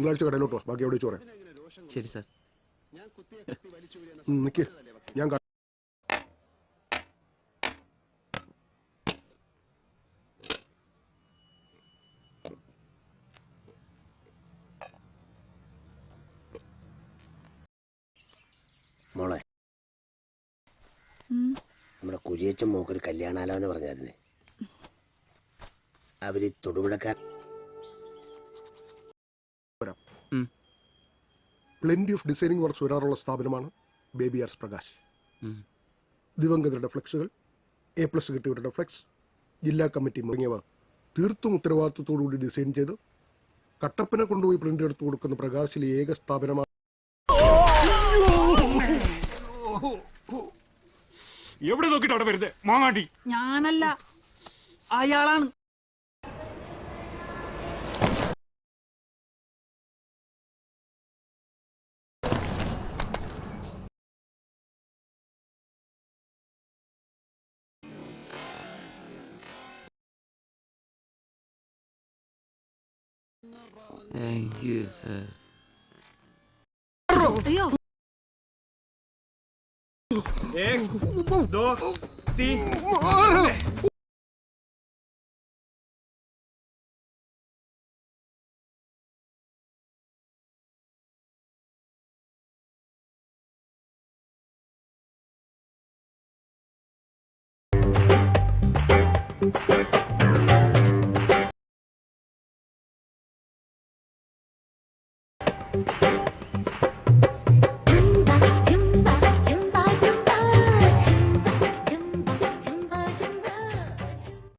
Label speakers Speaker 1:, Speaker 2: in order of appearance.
Speaker 1: തിങ്കളാഴ്ച കടയിലോട്ട് വാ. ബാക്കി എവിടെ വെച്ച് പറയാം?
Speaker 2: ശരി സാർ.
Speaker 1: ഉം, നിക്ക്. ഞാൻ
Speaker 3: മോളെ. നമ്മുടെ കുരിയച്ചൻ മോക്കൊരു കല്യാണാലോചന പറഞ്ഞായിരുന്നേ. അവർ തൊടുപുഴക്കാർ
Speaker 1: പ്ലെന്റി ഓഫ് ഡിസൈനിങ് വർക്ക്സ് വരാറുള്ള സ്ഥാപനമാണ് ബേബി ആർസ് പ്രകാശ്. ദിവംഗതരുടെ ഫ്ലെക്സുകൾ എ പ്ലസ് കിട്ടിയവരുടെ ഫ്ലെക്സ് ജില്ലാ കമ്മിറ്റി തുടങ്ങിയവ തീർത്തും ഉത്തരവാദിത്വത്തോടുകൂടി ഡിസൈൻ ചെയ്ത് കട്ടപ്പന കൊണ്ടുപോയി പ്രിന്റ് എടുത്തു കൊടുക്കുന്ന പ്രകാശിലെ ഏക സ്ഥാപനമാണ്
Speaker 4: എവിടെ നോക്കിട്ട് അവിടെ വരുന്നത് മാങ്ങാട്ടി.
Speaker 5: ഞാനല്ല അയാളാണ്.
Speaker 2: Ai, Deus. Eu.
Speaker 5: Eu.
Speaker 4: Do. Ti. Thank Thank you.